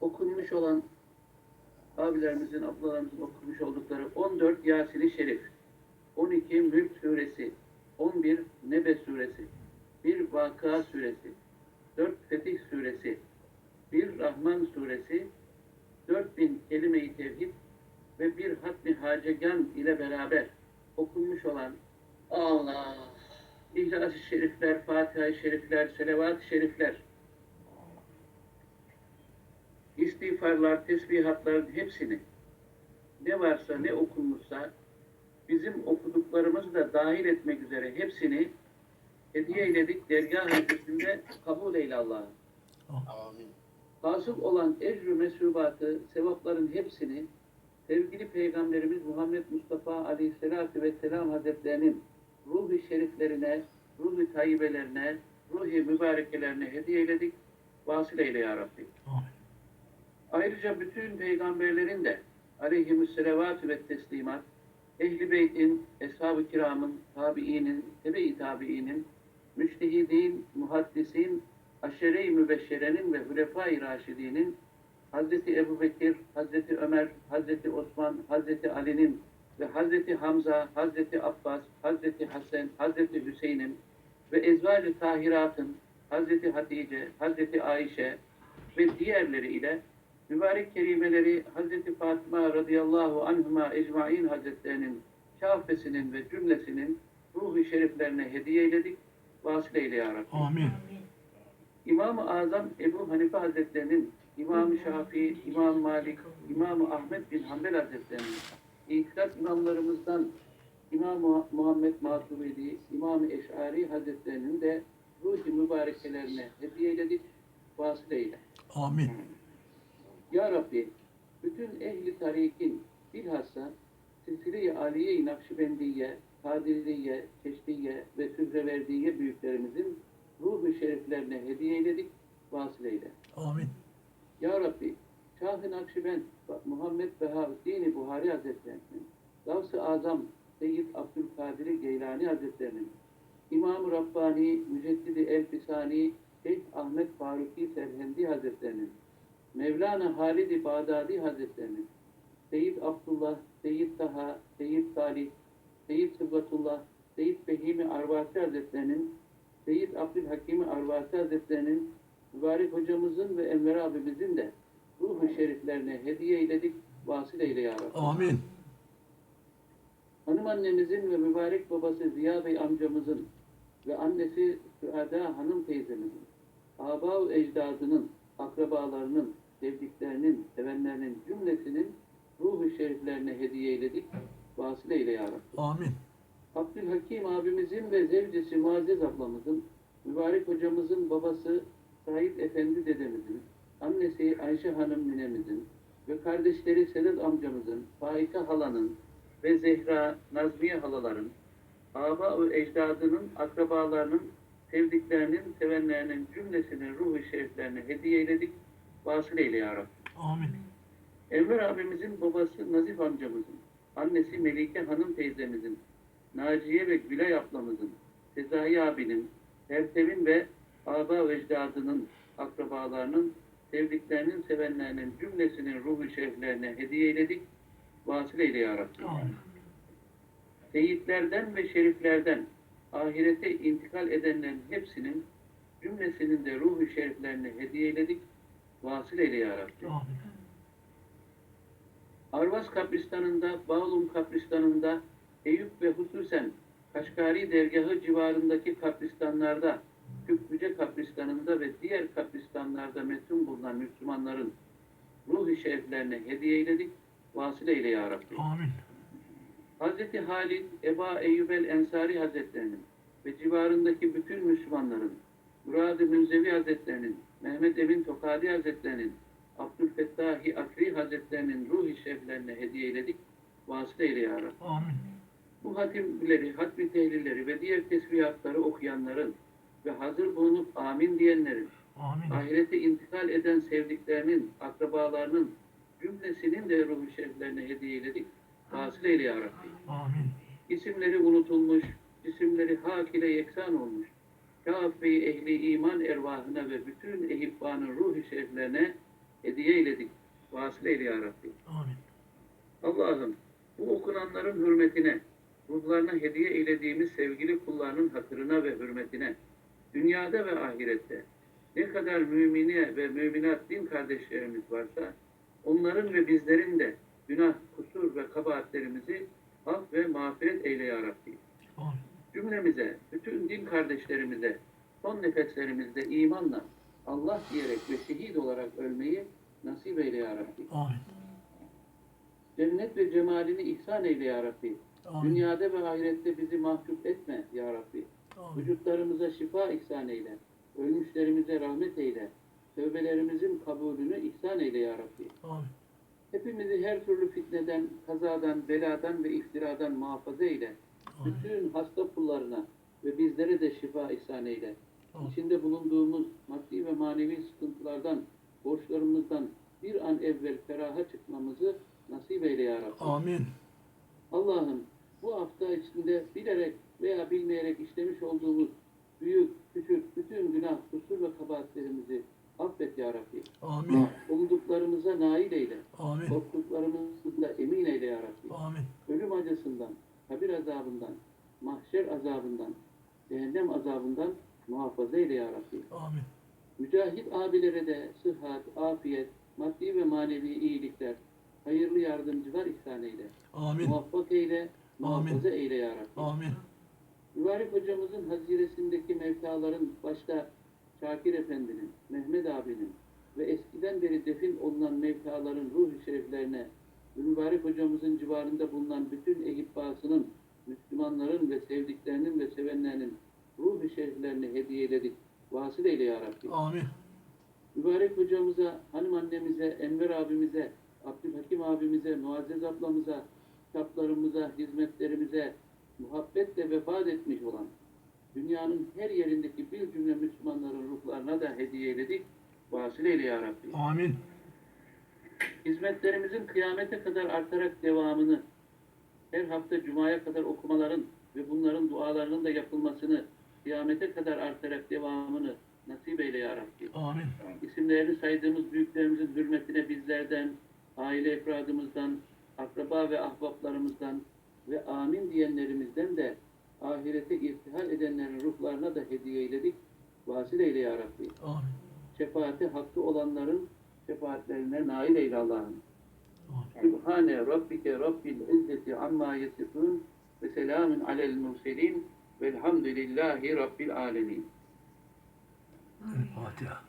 okunmuş olan abilerimizin, ablalarımızın okumuş oldukları 14 Yasin-i Şerif, 12 Mülk Suresi, 11 Nebe Suresi, 1 Vakıa Suresi, 4 Fetih Suresi, 1 Rahman Suresi, 4000 kelime-i tevhid ve bir hatmi hacegan ile beraber okunmuş olan Allah, İhlas-ı Şerifler, Fatiha-i Şerifler, Selavat-ı Şerifler, istiğfarlar, tesbihatların hepsini ne varsa ne okunmuşsa bizim okuduklarımızı da dahil etmek üzere hepsini hediye eyledik dergah hizmetinde kabul eyle Allah'ım. Amin. Hasıl olan ecrü mesubatı, sevapların hepsini sevgili Peygamberimiz Muhammed Mustafa Aleyhisselatü Vesselam Hazretlerinin ruh-i şeriflerine, ruh-i tayyibelerine, ruh-i mübarekelerine hediye eyledik. Vasıl eyle ya Rabbi. Ayrıca bütün peygamberlerin de aleyhimüsselavatü ve teslimat, ehl-i beytin, eshab-ı kiramın, tabiinin, tebe-i tabiinin, müştehidin, muhaddisin, aşere-i mübeşşerenin ve hülefai raşidinin, Hazreti Ebu Bekir, Hazreti Ömer, Hazreti Osman, Hazreti Ali'nin ve Hazreti Hamza, Hazreti Abbas, Hazreti Hasan, Hazreti Hüseyin'in ve ezvar-ı tahiratın, Hazreti Hatice, Hazreti Ayşe ve diğerleri ile mübarek kelimeleri Hazreti Fatıma radıyallahu anhuma ecmain hazretlerinin kafesinin ve cümlesinin ruhu şeriflerine hediye eyledik. Vasıl eyle ya Rabbi. Amin. İmam-ı Azam Ebu Hanife Hazretlerinin, İmam-ı Şafii, İmam Malik, İmam-ı Ahmet bin Hanbel Hazretlerinin, itikat imamlarımızdan İmam Muhammed Maturidi, İmam-ı Eş'ari Hazretlerinin de ruh-i mübarekelerine hediye eyledik. Vasıl eyle. Amin. Ya Rabbi, bütün ehli tarikin bilhassa Silsile-i Aliye-i Nakşibendiye, Kadiriye, Çeşdiye ve Sühreverdiye büyüklerimizin ruh-u şeriflerine hediye eyledik, vasıl eyle. Amin. Ya Rabbi, Şah-ı Nakşibend, Muhammed Behaüddin Buhari Hazretlerinin, Gavs-ı Azam Seyyid Abdülkadir Geylani Hazretlerinin, İmam-ı Rabbani, Müceddidi El-Fisani, Şeyh Ahmet Faruki Serhendi Hazretlerinin, Mevlana Halid-i Bağdadi Hazretlerinin, Seyyid Abdullah, Seyyid Taha, Seyyid Salih, Seyyid Sıbbatullah, Seyyid Fehimi Arvasi Hazretlerinin, Seyyid Abdülhakim Arvasi Hazretlerinin, mübarek hocamızın ve Enver abimizin de ruhu şeriflerine hediye eyledik, vasıl eyle ya Rabbi. Amin. Hanım annemizin ve mübarek babası Ziya Bey amcamızın ve annesi Süada Hanım teyzemizin, aba ecdadının, akrabalarının, sevdiklerinin, sevenlerinin cümlesinin ruhu şeriflerine hediye eyledik. Vasıl eyle ya Rabbi. Amin. Abdülhakim abimizin ve zevcesi Muazzez ablamızın, mübarek hocamızın babası Said Efendi dedemizin, annesi Ayşe Hanım ninemizin ve kardeşleri Sedat amcamızın, Faika halanın ve Zehra, Nazmiye halaların, aba ecdadının, akrabalarının, sevdiklerinin, sevenlerinin cümlesinin ruhu şeriflerine hediye eyledik. Vasıl eyle ya Rabbi. Amin. Enver abimizin babası Nazif amcamızın, annesi Melike Hanım teyzemizin, Naciye ve Gülay ablamızın, Sezai abinin, Ertevin ve Aba ecdadının, akrabalarının, sevdiklerinin, sevenlerinin cümlesinin ruhu şeriflerine hediye eyledik. Vasıl eyle ya Rabbi. Seyitlerden ve şeriflerden ahirete intikal edenlerin hepsinin cümlesinin de ruhu şeriflerine hediye eyledik. Vasıl eyle ya Rabbi. Arvas kabristanında, Bağlum kabristanında, Eyüp ve hususen Kaşgari dergahı civarındaki kabristanlarda, Kükrüce kabristanında ve diğer kabristanlarda metrum bulunan Müslümanların ruh-i şeriflerine hediye eyledik. Vasıl eyle ya Rabbi. Amin. Hazreti Halid, Eba Eyyub el Ensari Hazretlerinin ve civarındaki bütün Müslümanların, Murad-ı Münzevi Hazretlerinin, Mehmet Emin Tokadi Hazretlerinin, Abdülfettahi Akri Hazretlerinin ruh-i şeriflerine hediye eyledik. Vasıl eyle ya Rabbi. Amin. Bu hatimleri, hatmi tehlilleri ve diğer tesbihatları okuyanların ve hazır bulunup amin diyenlerin, Amin. ahirete intikal eden sevdiklerinin, akrabalarının cümlesinin de şeriflerine hediye eyledik. Vasıl eyle ya Rabbi. Amin. İsimleri unutulmuş, isimleri hak ile yeksan olmuş. Kâfi ehli iman ervahına ve bütün ehibbanın ruh-i şeriflerine hediye eyledik. Vasıl eyle ya Rabbi. Amin. Allah'ım bu okunanların hürmetine, ruhlarına hediye eylediğimiz sevgili kullarının hatırına ve hürmetine, dünyada ve ahirette ne kadar mümine ve müminat din kardeşlerimiz varsa, onların ve bizlerin de günah, kusur ve kabahatlerimizi af ve mağfiret eyle ya Rabbi. Amin. Cümlemize, bütün din kardeşlerimize son nefeslerimizde imanla Allah diyerek ve şehit olarak ölmeyi nasip eyle ya Rabbi. Amin. Cennet ve cemalini ihsan eyle ya Rabbi. Amin. Dünyada ve ahirette bizi mahcup etme ya Rabbi. Amin. Vücutlarımıza şifa ihsan eyle. Ölmüşlerimize rahmet eyle. Tövbelerimizin kabulünü ihsan eyle ya Rabbi. Amin. Hepimizi her türlü fitneden, kazadan, beladan ve iftiradan muhafaza eyle. Bütün hasta kullarına ve bizlere de şifa ihsan eyle. İçinde bulunduğumuz maddi ve manevi sıkıntılardan, borçlarımızdan bir an evvel feraha çıkmamızı nasip eyle ya Rabbi. Amin. Allah'ım bu hafta içinde bilerek veya bilmeyerek işlemiş olduğumuz büyük, küçük, bütün günah, kusur ve kabahatlerimizi affet ya Rabbi. Amin. Umduklarımıza nail eyle. Amin. Korktuklarımızı da emin eyle ya Rabbi. Amin. Ölüm acısından, azabından, mahşer azabından, cehennem azabından muhafaza eyle ya Rabbi. Amin. Mücahit abilere de sıhhat, afiyet, maddi ve manevi iyilikler, hayırlı yardımcılar ihsan eyle. Amin. Muvaffak eyle, muhafaza eyle ya Rabbi. Amin. Mübarek hocamızın haziresindeki mevtaların başta Şakir Efendi'nin, Mehmet abinin ve eskiden beri defin olunan mevtaların ruh-i şeriflerine mübarek hocamızın civarında bulunan bütün ehibbasının, Müslümanların ve sevdiklerinin ve sevenlerinin ruh-i şeriflerini hediye ededik. Vasıl eyle ya Rabbi. Amin. Mübarek hocamıza, hanım annemize, Enver abimize, Abdülhakim abimize, Muazzez ablamıza, kitaplarımıza, hizmetlerimize muhabbetle vefat etmiş olan dünyanın her yerindeki bir cümle Müslümanların ruhlarına da hediye eyledik. Vasıl eyle ya Rabbi. Amin. Hizmetlerimizin kıyamete kadar artarak devamını, her hafta Cuma'ya kadar okumaların ve bunların dualarının da yapılmasını, kıyamete kadar artarak devamını nasip eyle ya Rabbi. Amin. İsimlerini saydığımız büyüklerimizin hürmetine bizlerden, aile efradımızdan, akraba ve ahbaplarımızdan ve amin diyenlerimizden de ahirete irtihal edenlerin ruhlarına da hediye eyledik. Vasıl eyle ya Rabbi. Amin. Şefaati hakkı olanların şefaatlerine nail eyle Allah'ım. Sübhane Rabbike Rabbil İzzeti amma yasifun ve selamun alel murselin velhamdülillahi Rabbil alemin. Fatiha.